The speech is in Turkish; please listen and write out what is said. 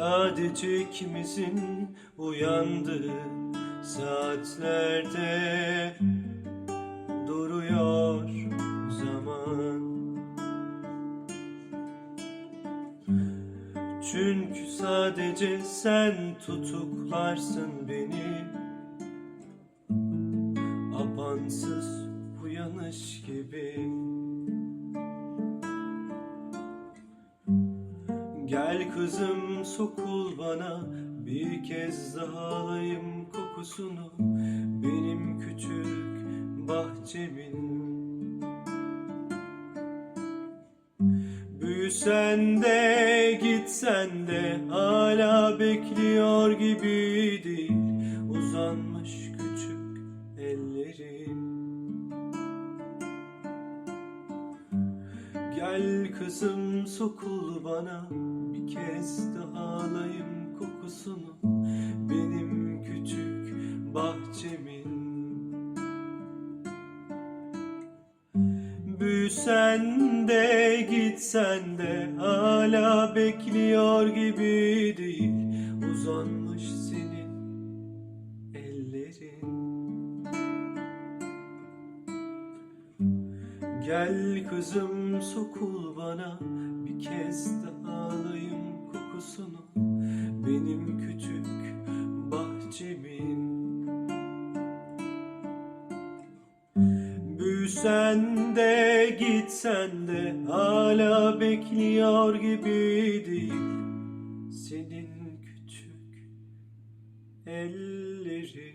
sadece ikimizin uyandığı saatlerde duruyor zaman. Çünkü sadece sen tutuklarsın beni. Apansız uyanış gibi Gel kızım sokul bana. Bir kez daha alayım kokusunu. Benim küçük bahçemin. Büyüsen de gitsen de hala bekliyor gibi uzanmış küçük ellerin Gel kızım sokul bana. Bir kez daha alayım kokusunu. Benim küçük bahçemin. Büyüsen de gitsen de hala bekliyor gibi değil. Uzanmış senin ellerin Gel kızım sokul bana. Bir kez daha alayım kokusunu. Benim küçük bahçemin. Büyüsen de gitsen de hala bekliyor gibi değil senin küçük ellerin